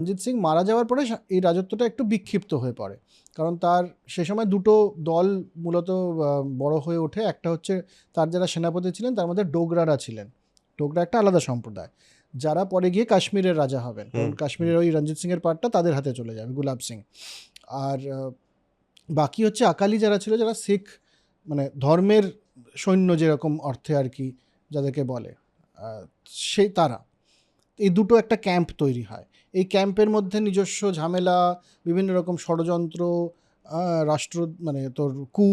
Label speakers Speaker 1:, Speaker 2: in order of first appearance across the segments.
Speaker 1: রঞ্জিত সিং মারা যাওয়ার পরে এই রাজত্বটা একটু বিক্ষিপ্ত হয়ে পড়ে। কারণ তার সে সময় দুটো দল মূলত বড় হয়ে ওঠে। একটা হচ্ছে তার যারা সেনাপতি ছিলেন তার মধ্যে ডোগরারা ছিলেন। ডোগরা একটা আলাদা সম্প্রদায়। যারা পরে গিয়ে কাশ্মীরের রাজা হবেন কারণ কাশ্মীরের ওই রঞ্জিত সিং এর পার্টটা তাদের হাতে চলে যাবে গুলাব সিং। আর বাকি হচ্ছে আকালি যারা ছিল যারা শিখ মানে ধর্মের সৈন্য যেরকম অর্থে আর কি যাদেরকে বলে সেই তারা। এই দুটো একটা ক্যাম্প তৈরি হয়। এই ক্যাম্পের মধ্যে নিজস্ব ঝামেলা বিভিন্ন রকম ষড়যন্ত্র রাষ্ট্র মানে তোর কু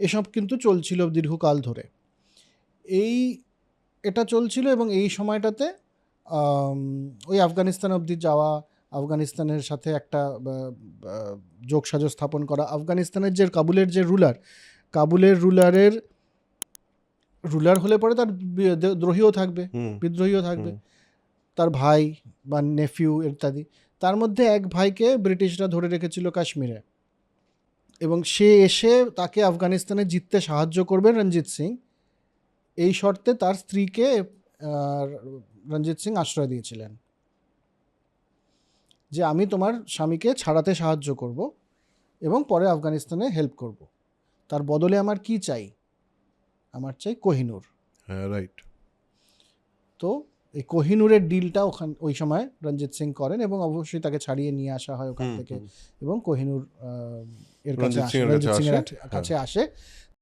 Speaker 1: এসব কিন্তু চলছিল দীর্ঘকাল ধরে। এই এটা চলছিল এবং এই সময়টাতে ওই আফগানিস্তান অবধি যাওয়া আফগানিস্তানের সাথে একটা যোগসাজশ স্থাপন করা আফগানিস্তানের যে কাবুলের যে রুলার কাবুলের রুলারের রুলার হলে পরে তার দ্রোহীও থাকবে বিদ্রোহীও থাকবে। তার ভাই বা নেফিউ ইত্যাদি। তার মধ্যে এক ভাইকে ব্রিটিশরা ধরে রেখেছিল কাশ্মীরে। এবং সে এসে তাকে আফগানিস্তানে জিততে সাহায্য করবে রঞ্জিত সিং। এই শর্তে তার স্ত্রীকে রঞ্জিত সিং আশ্রয় দিয়েছিলেন। যে আমি তোমার স্বামীকে ছাড়াতে সাহায্য করব এবং পরে আফগানিস্তানে হেল্প করব। তার বদলে আমার কি চাই? আমার চাই কোহিনুর।
Speaker 2: হ্যাঁ রাইট
Speaker 1: তো এই কোহিনুরের ডিলটা ওখান ওই সময় রঞ্জিত সিং করেন এবং অবশ্যই তাকে ছাড়িয়ে নিয়ে আসা হয় ওখান থেকে এবং কোহিনুর আহ, এর কাছে
Speaker 2: রঞ্জিত
Speaker 1: সিং এর
Speaker 2: হ্যাঁ।
Speaker 1: কাছে আসে।